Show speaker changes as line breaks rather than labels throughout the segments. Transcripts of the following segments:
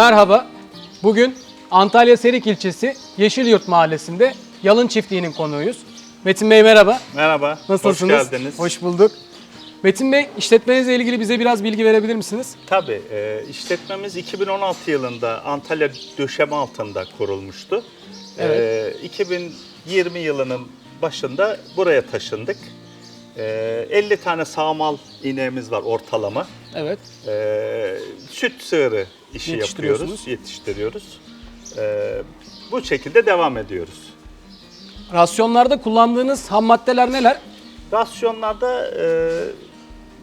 Merhaba. Bugün Antalya Serik ilçesi Yeşilyurt mahallesinde Yalın Çiftliği'nin konuğuyuz. Metin Bey merhaba.
Merhaba.
Nasılsınız?
Hoş geldiniz.
Hoş bulduk. Metin Bey işletmenizle ilgili bize biraz bilgi verebilir misiniz?
Tabii. e, işletmemiz 2016 yılında Antalya döşeme altında kurulmuştu. E, 2020 yılının başında buraya taşındık. E, 50 tane sağmal ineğimiz var ortalama.
Evet.
E, süt sığırı işi yapıyoruz, yetiştiriyoruz. E, bu şekilde devam ediyoruz.
Rasyonlarda kullandığınız ham maddeler neler?
Rasyonlarda e,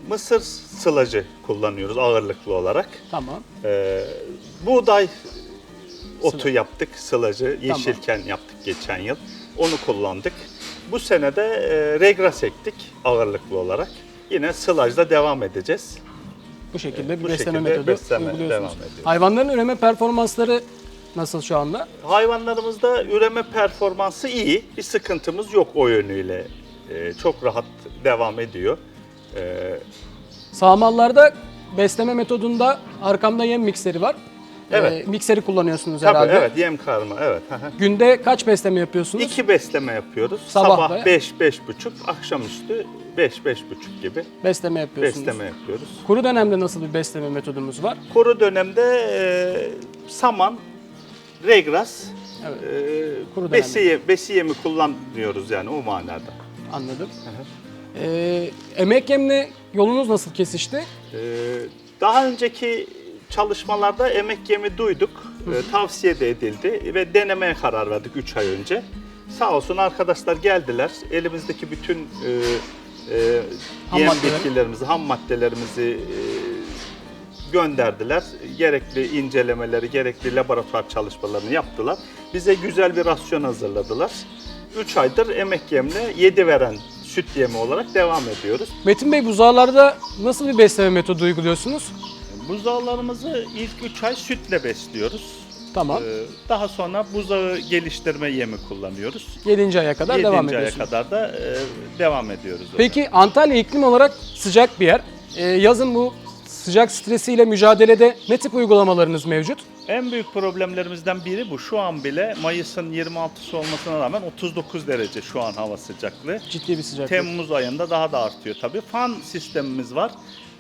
mısır sılacı kullanıyoruz ağırlıklı olarak.
Tamam.
Ee, buğday otu
Sıla.
yaptık, sılacı, yeşilken yaptık geçen yıl. Onu kullandık. Bu sene de e, regras ektik ağırlıklı olarak. Yine sılajda devam edeceğiz.
Bu şekilde bir
Bu
besleme
şekilde
metodu
besleme
uyguluyorsunuz.
devam.
Hayvanların üreme performansları nasıl şu anda?
Hayvanlarımızda üreme performansı iyi. Bir sıkıntımız yok o yönüyle. Ee, çok rahat devam ediyor. Ee,
Sağmallarda besleme metodunda arkamda yem mikseri var.
Evet.
Ee, mikseri kullanıyorsunuz
tabii
herhalde.
evet yem karma evet.
Günde kaç besleme yapıyorsunuz?
İki besleme yapıyoruz.
Sabah
Sabah
ve-
5 beş buçuk, akşamüstü 5 beş buçuk gibi
Besleme yapıyorsunuz.
besleme yapıyoruz.
Kuru dönemde nasıl bir besleme metodumuz var?
Kuru dönemde e, saman, regras,
Evet.
e,
Kuru
besiye, besiyemi kullanmıyoruz yani o manada.
Anladım. Ee, emek yemle yolunuz nasıl kesişti?
E, daha önceki çalışmalarda emek yemi duyduk, e, tavsiye de edildi ve denemeye karar verdik 3 ay önce. Sağ olsun arkadaşlar geldiler, elimizdeki bütün e, e,
Ham
yem
maddeleri.
bitkilerimizi, ham maddelerimizi e, gönderdiler. Gerekli incelemeleri, gerekli laboratuvar çalışmalarını yaptılar. Bize güzel bir rasyon hazırladılar. 3 aydır emek yemle 7 veren süt yemi olarak devam ediyoruz.
Metin Bey buzağlarda nasıl bir besleme metodu uyguluyorsunuz?
Buzağlarımızı ilk 3 ay sütle besliyoruz.
Tamam.
Ee, Daha sonra buzağı geliştirme yemi kullanıyoruz.
7. aya kadar devam
7. aya
ediyorsunuz.
kadar da e, devam ediyoruz. ona.
Peki Antalya iklim olarak sıcak bir yer. Ee, yazın bu sıcak stresiyle mücadelede ne tip uygulamalarınız mevcut?
En büyük problemlerimizden biri bu. Şu an bile Mayıs'ın 26'sı olmasına rağmen 39 derece şu an hava sıcaklığı.
Ciddi bir sıcaklık.
Temmuz ayında daha da artıyor tabii. Fan sistemimiz var.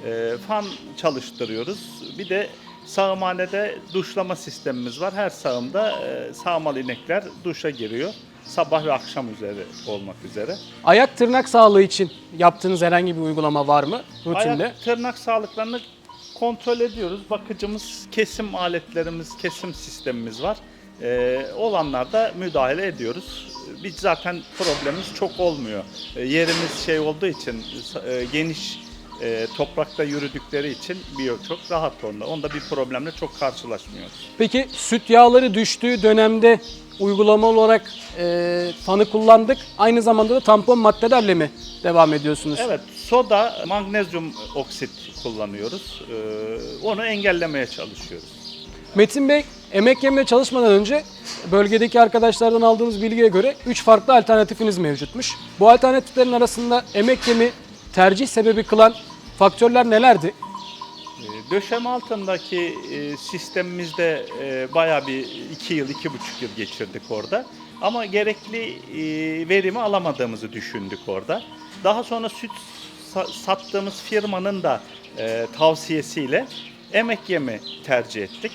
Ee, fan çalıştırıyoruz. Bir de sağımhanede duşlama sistemimiz var. Her sağımda e, sağmal inekler duşa giriyor. Sabah ve akşam üzeri olmak üzere.
Ayak tırnak sağlığı için yaptığınız herhangi bir uygulama var mı rutinde?
Ayak tırnak sağlıklarını kontrol ediyoruz. Bakıcımız, kesim aletlerimiz, kesim sistemimiz var. Ee, olanlarda müdahale ediyoruz. Biz zaten problemimiz çok olmuyor. Ee, yerimiz şey olduğu için, e, geniş e, toprakta yürüdükleri için bir çok rahat onda. Onda bir problemle çok karşılaşmıyoruz.
Peki süt yağları düştüğü dönemde uygulama olarak e, fanı kullandık. Aynı zamanda da tampon maddelerle mi devam ediyorsunuz?
Evet, soda, magnezyum oksit kullanıyoruz. Ee, onu engellemeye çalışıyoruz.
Metin Bey, emek yemle çalışmadan önce bölgedeki arkadaşlardan aldığımız bilgiye göre 3 farklı alternatifiniz mevcutmuş. Bu alternatiflerin arasında emek yemi tercih sebebi kılan faktörler nelerdi?
E, Döşeme altındaki e, sistemimizde e, bayağı bir iki yıl, iki buçuk yıl geçirdik orada. Ama gerekli e, verimi alamadığımızı düşündük orada. Daha sonra süt sa- sattığımız firmanın da tavsiyesiyle emek yemi tercih ettik.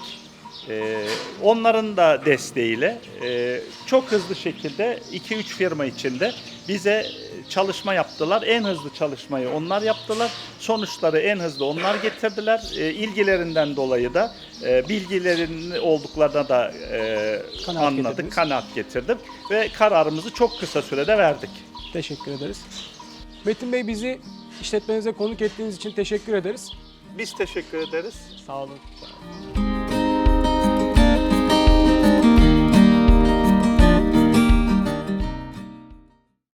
E, onların da desteğiyle e, çok hızlı şekilde 2-3 firma içinde bize çalışma yaptılar. En hızlı çalışmayı onlar yaptılar. Sonuçları en hızlı onlar getirdiler. E, ilgilerinden dolayı da e, bilgilerin olduklarına da e,
Kanaat
anladık,
getirdiniz.
kanaat getirdim ve kararımızı çok kısa sürede verdik.
Teşekkür ederiz. Metin Bey bizi işletmenize konuk ettiğiniz için teşekkür ederiz.
Biz teşekkür ederiz.
Sağ olun.